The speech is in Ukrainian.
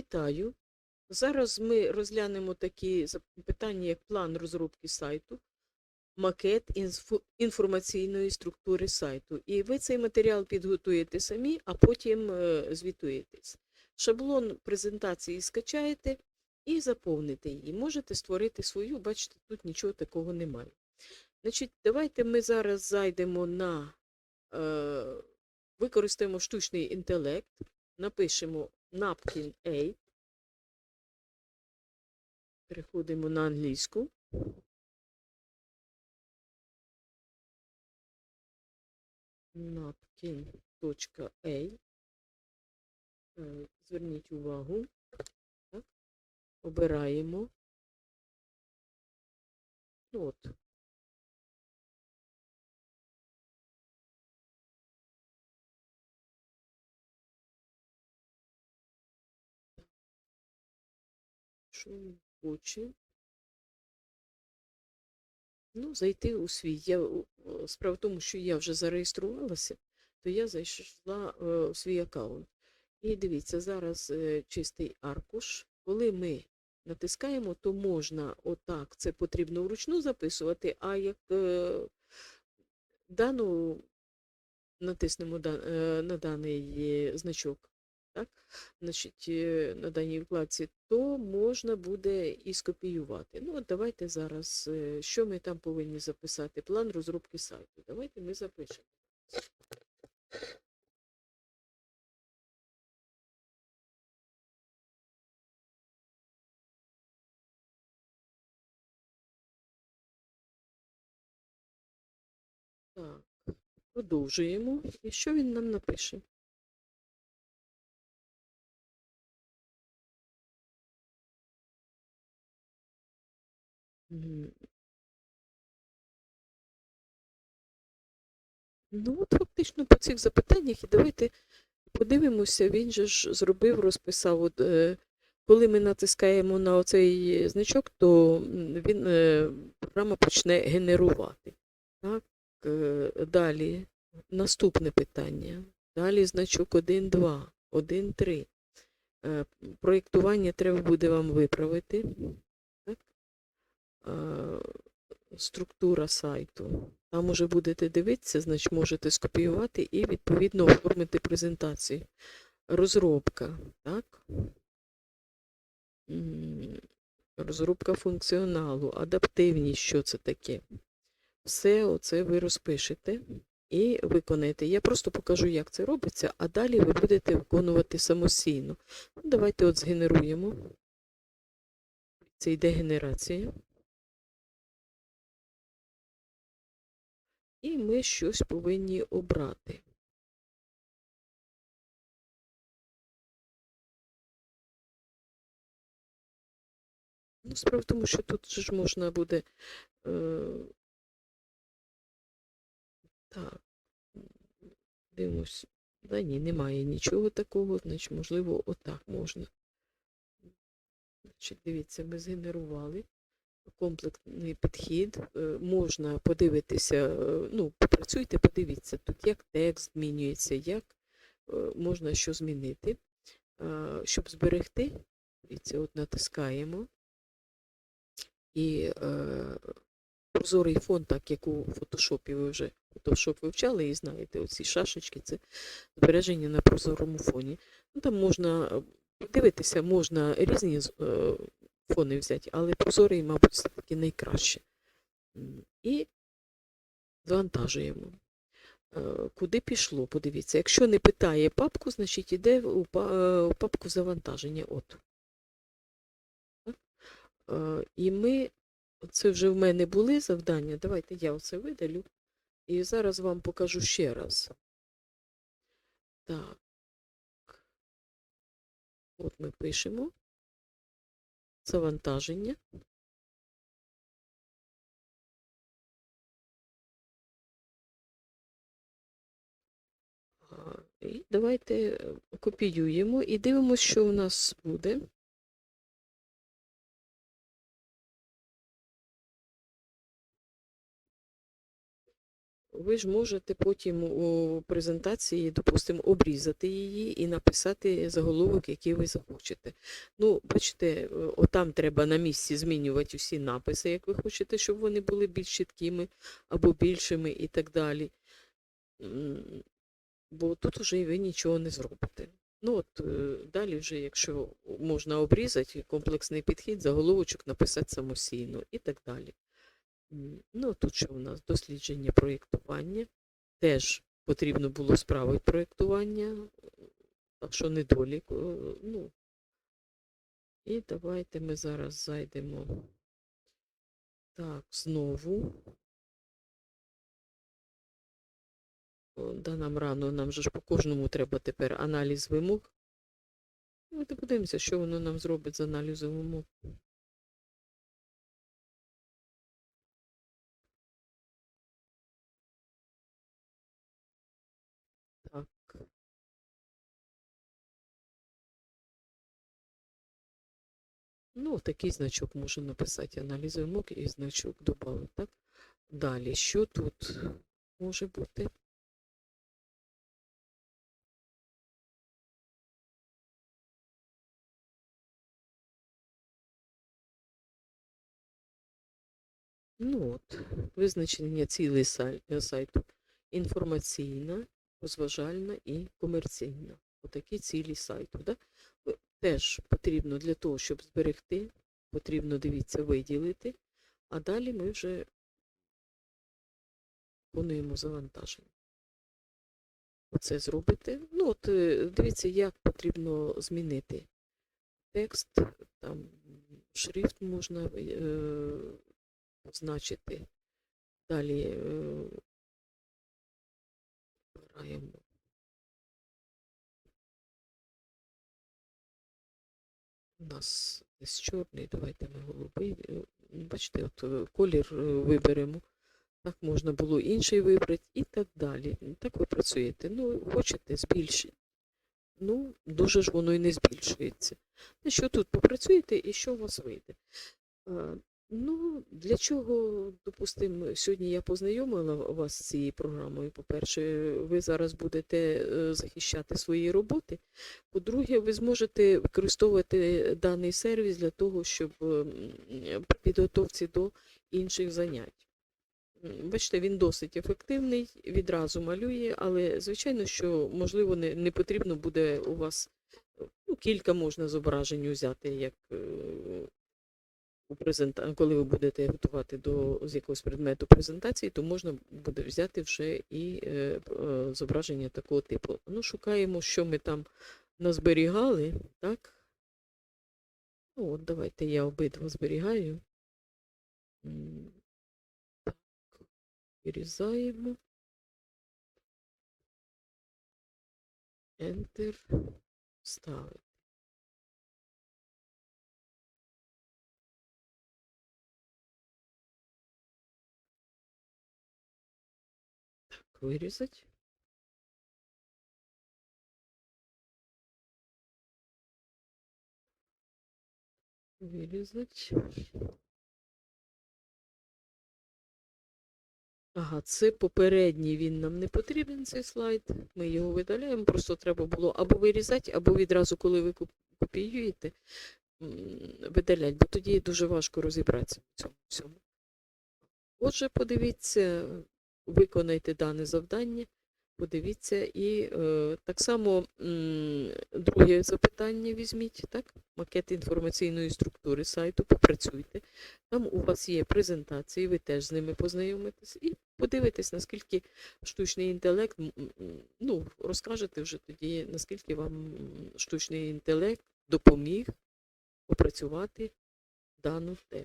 Вітаю. Зараз ми розглянемо такі питання, як план розробки сайту, макет інформаційної структури сайту. І ви цей матеріал підготуєте самі, а потім е, звітуєтесь. Шаблон презентації скачаєте і заповните її. Можете створити свою, бачите, тут нічого такого немає. Значить, давайте ми зараз зайдемо на е, використаємо штучний інтелект, напишемо napkin A. Переходимо на англійську. napkin.a. Е, Зверніть увагу. Обираємо. От. Хоче? Ну, зайти у свій. Я, справа в тому, що я вже зареєструвалася, то я зайшла е, у свій аккаунт. І дивіться, зараз е, чистий аркуш. Коли ми натискаємо, то можна отак, це потрібно вручну записувати, а як е, дану натиснемо на даний значок, так? Значить, е, на даній вкладці, то можна буде і скопіювати. Ну, от давайте зараз, е, що ми там повинні записати? План розробки сайту. Давайте ми запишемо. Так, продовжуємо. І що він нам напише? Ну, от фактично по цих запитаннях, і давайте подивимося, він же ж зробив, розписав. От, е, коли ми натискаємо на оцей значок, то він, е, програма почне генерувати. Так, е, далі наступне питання. Далі значок 1, 2, 1, 3. Е, проєктування треба буде вам виправити. Е, структура сайту. Там уже будете дивитися, значить можете скопіювати і відповідно оформити презентацію. Розробка, так? Розробка функціоналу, адаптивність, що це таке. Все оце ви розпишете і виконаєте. Я просто покажу, як це робиться, а далі ви будете виконувати самостійно. Ну, Давайте от згенеруємо. Це йде генерація. І ми щось повинні обрати. Ну, справа в тому, що тут ж можна буде. Е... Так. Дивимось. Да ні, немає нічого такого, значить, можливо, отак можна. Значить, дивіться, ми згенерували комплексний підхід. Е, Можна подивитися, е, ну, попрацюйте, подивіться тут, як текст змінюється, як е, можна що змінити. Щоб зберегти, дивіться, от натискаємо. І е, прозорий фон, так як у фотошопі ви вже фотошоп вивчали і знаєте, оці шашечки це збереження на прозорому фоні. Ну, там можна подивитися, можна різні е, фони взяти, але прозорий, мабуть, все-таки найкраще. І завантажуємо. Е, Куди пішло? Подивіться. Якщо не питає папку, значить йде е, у папку завантаження. От. Е, І ми, це вже в мене були завдання. Давайте я оце видалю. І зараз вам покажу ще раз. Так. От ми пишемо. Завантаження. І давайте е, копіюємо і дивимося, що у нас буде. Ви ж можете потім у презентації, допустимо, обрізати її і написати заголовок, який ви захочете. Ну, бачите, е, отам треба на місці змінювати усі написи, як ви хочете, щоб вони були більш чіткими або більшими і так далі. Бо тут вже ви нічого не зробите. Ну от е, далі, вже, якщо можна обрізати комплексний підхід, заголовочок написати самостійно і так далі. Ну, тут ще у нас дослідження проєктування. Теж потрібно було справити проєктування, так що недолік. е, Ну, і давайте ми зараз зайдемо. Так, знову. Да, нам рано, нам же ж по кожному треба тепер аналіз вимог. То подивимося, що воно нам зробить з аналізу вимог. Ну, такий значок можу написати, аналіз вимог і значок додати, так? Далі, що тут може бути? Ну от, визначення сай- е, сайту. Інформаційна, розважальна і комерційна. Отакі цілі сайту. Да? Теж потрібно для того, щоб зберегти, потрібно, дивіться, виділити, а далі ми вже виконуємо завантаження. Оце зробите. Ну, от е, дивіться, як потрібно змінити текст, там шрифт можна е, позначити. Далі е, обираємо. У нас десь чорний, давайте ми голубий. е, Бачите, от е, колір е, виберемо. Так можна було інший вибрати і так далі. Так ви працюєте. Ну, хочете збільшити. Ну, дуже ж воно і не збільшується. Ну, що тут попрацюєте і що у вас вийде? Ну, для чого, допустимо, сьогодні я познайомила вас з цією програмою. По-перше, ви зараз будете е, захищати свої роботи. По-друге, ви зможете використовувати даний сервіс для того, щоб при підготовці до інших занять. Бачите, він досить ефективний, відразу малює, але звичайно, що можливо не, не потрібно буде у вас ну, кілька можна зображень взяти, як е, презента... коли ви будете готувати до з якогось предмету презентації, то можна буде взяти вже і е, е, зображення такого типу. Ну, шукаємо, що ми там назберігали, так? Ну, от давайте я обидва зберігаю. Так, вирізаємо. Enter. Ставити. Вирізати. Вирізати. Ага, це попередній, він нам не потрібен, цей слайд. Ми його видаляємо, просто треба було або вирізати, або відразу, коли ви копіюєте, видаляти, бо тоді дуже важко розібратися в цьому всьому. Отже, подивіться, виконайте дане завдання, подивіться і е, так само м, друге запитання візьміть, так? Макет інформаційної структури сайту, попрацюйте. Там у вас є презентації, ви теж з ними познайомитесь і подивитесь, наскільки штучний інтелект, ну, розкажете вже тоді, наскільки вам штучний інтелект допоміг опрацювати дану тему.